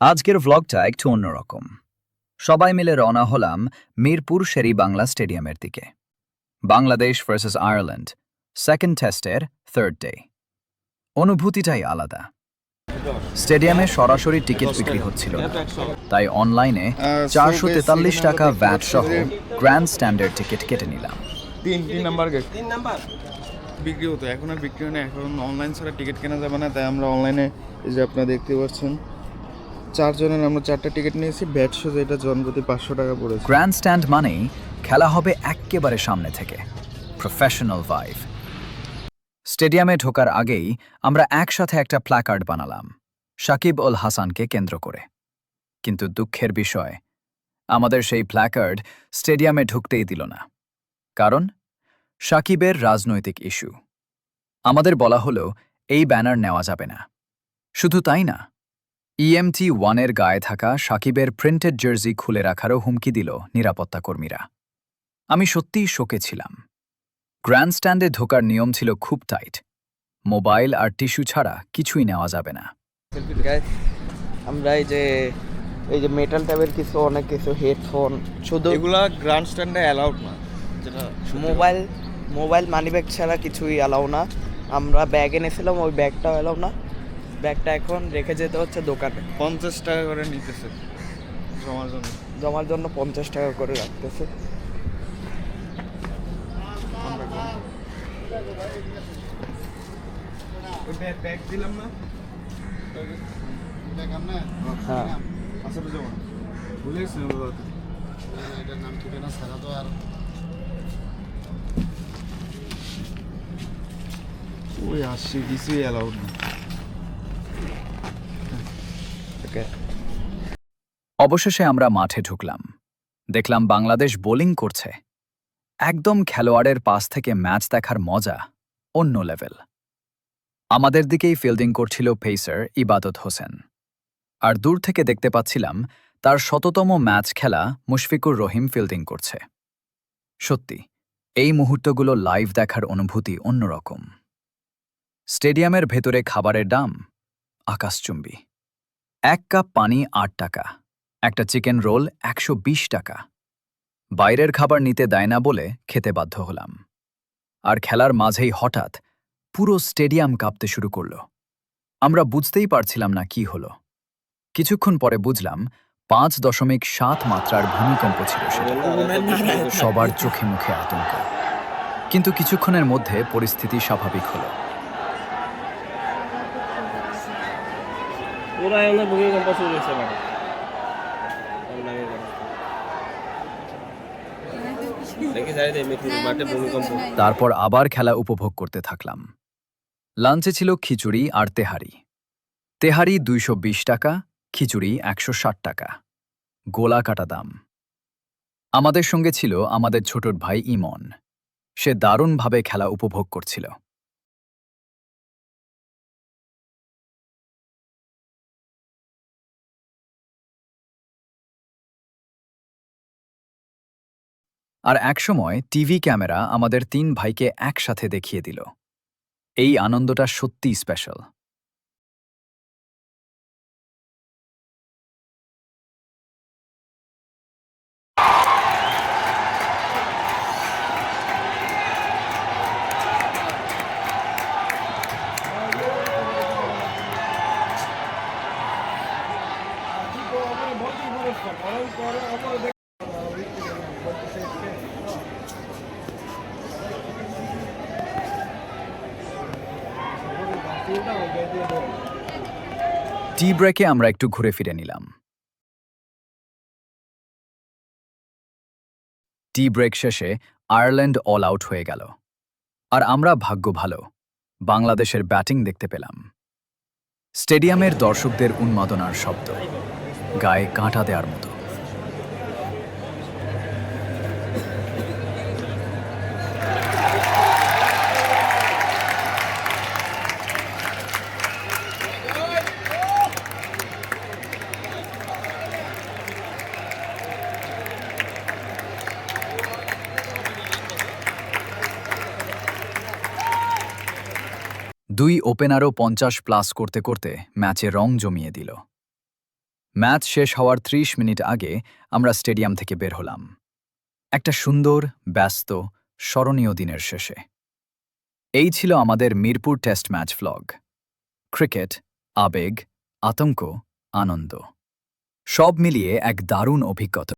আজকের ভ্লগটা একটু অন্যরকম। সবাই মিলে রওনা হলাম মিরপুর শেরি বাংলা স্টেডিয়ামের দিকে। বাংলাদেশ ভার্সেস আয়ারল্যান্ড সেকেন্ড টেস্টের থার্ড ডে অনুভূতিটাই আলাদা। স্টেডিয়ামে সরাসরি টিকিট বিক্রি হচ্ছিল তাই অনলাইনে চারশো তেতাল্লিশ টাকা ভ্যাট সহ গ্র্যান্ড স্ট্যান্ডার্ড টিকিট কেটে নিলাম। তিন তিন নাম্বার গেট তিন নাম্বার বিক্রি হতো। এখন আর বিক্রি হয় না। এখন অনলাইন ছাড়া টিকিট কেনা যাবে না। তাই আমরা অনলাইনে এই যে আপনারা দেখতে পাচ্ছেন চারজনের আমরা চারটা টিকিট নিয়েছি, ব্যাট শো যেটা জনপ্রতি পাঁচশো টাকা পড়েছে। গ্র্যান্ড স্ট্যান্ড মানেই খেলা হবে এক্কেবারে সামনে থেকে। প্রফেশনাল ভাইভ স্টেডিয়ামে ঢোকার আগেই আমরা একসাথে একটা প্ল্যাকার্ড বানালাম, সাকিব উল হাসানকে কেন্দ্র করে। কিন্তু দুঃখের বিষয়, আমাদের সেই প্ল্যাকার্ড স্টেডিয়ামে ঢুকতেই দিল না। কারণ, সাকিবের রাজনৈতিক ইস্যু আমাদের বলা হলো, এই ব্যানার নেওয়া যাবে না। শুধু তাই না ইএমটি ওয়ানের গায়ে থাকা সাকিবের প্রিন্টেড জার্সি খুলে রাখারও হুমকি দিল নিরাপত্তা কর্মীরা। আমি সত্যিই শোকে ছিলাম। গ্র্যান্ডস্ট্যান্ডে ঢোকার নিয়ম ছিল খুব টাইট। মোবাইল আর টিস্যু ছাড়া কিছুই নেওয়া যাবে না। আমরা এই যে এই যে মেটাল টাইপের কিছু অনেক কিছু হেডফোন শুধু এগুলা গ্র্যান্ড স্ট্যান্ডে অ্যালাউড না। যেটা মোবাইল মোবাইল মানি ব্যাগ ছাড়া কিছুই অ্যালাউ না। আমরা ব্যাগ এনেছিলাম ওই ব্যাগটাও অ্যালাউ না। ব্যাগটা এখন রেখে যেতে হচ্ছে দোকানে। পঞ্চাশ টাকা করে নিতেছে। জমার জন্য। জমার জন্য পঞ্চাশ টাকা করে রাখতেছে। ওই ব্যাগ ব্যাগ দিলাম না? হ্যাঁ। আসলে জমা। ভুলে গেছি না এটার নাম ঠিকানা ছাড়া তো আর ওই আসছে কিছুই অ্যালাউড না। অবশেষে আমরা মাঠে ঢুকলাম। দেখলাম বাংলাদেশ বোলিং করছে। একদম খেলোয়াড়ের পাশ থেকে ম্যাচ দেখার মজা, অন্য লেভেল। আমাদের দিকেই ফিল্ডিং করছিল পেসার ইবাদত হোসেন। আর দূর থেকে দেখতে পাচ্ছিলাম তার শততম ম্যাচ খেলা মুশফিকুর রহিম ফিল্ডিং করছে। সত্যি, এই মুহূর্তগুলো লাইভ দেখার অনুভূতি অন্যরকম। স্টেডিয়ামের ভেতরে খাবারের দাম আকাশচুম্বী। এক কাপ পানি আট টাকা। একটা চিকেন রোল একশো বিশ টাকা। বাইরের খাবার নিতে দেয় না বলে খেতে বাধ্য হলাম। আর খেলার মাঝেই হঠাৎ পুরো স্টেডিয়াম কাঁপতে শুরু করল। আমরা বুঝতেই পারছিলাম না কি হলো। কিছুক্ষণ পরে বুঝলাম পাঁচ দশমিক সাত মাত্রার ভূমিকম্প ছিল সবার চোখে মুখে আতঙ্ক। কিন্তু কিছুক্ষণের মধ্যে পরিস্থিতি স্বাভাবিক হলো। এমনি ভূমিকম্প শুরু হয়েছে মানে দেখি যাই দে মিঠুর মাঠে ভূমিকম্প তারপর আবার খেলা উপভোগ করতে থাকলাম। লাঞ্চে ছিল খিচুড়ি আর তেহারি। তেহারি দুইশো বিশ টাকা খিচুড়ি একশো ষাট টাকা। গোলা কাটা দাম। আমাদের সঙ্গে ছিল আমাদের ছোটর ভাই ইমন। সে দারুণভাবে খেলা উপভোগ করছিল। আর একসময় টিভি ক্যামেরা আমাদের তিন ভাইকে একসাথে দেখিয়ে দিল। এই আনন্দটা সত্যিই স্পেশাল টি ব্রেকে আমরা একটু ঘুরে ফিরে নিলাম। টি ব্রেক শেষে আয়ারল্যান্ড অল আউট হয়ে গেল। আর আমরা ভাগ্য ভালো, বাংলাদেশের ব্যাটিং দেখতে পেলাম। স্টেডিয়ামের দর্শকদের উন্মাদনার শব্দ, গায়ে কাঁটা দেওয়ার মতো। দুই ওপেনারও পঞ্চাশ প্লাস করতে করতে ম্যাচে রং জমিয়ে দিল। ম্যাচ শেষ হওয়ার ত্রিশ মিনিট আগে আমরা স্টেডিয়াম থেকে বের হলাম। একটা সুন্দর, ব্যস্ত, স্মরণীয় দিনের শেষে। এই ছিল আমাদের Mirpur test match vlog cricket, আবেগ, আতঙ্ক, আনন্দ। সব মিলিয়ে এক দারুণ অভিজ্ঞতা।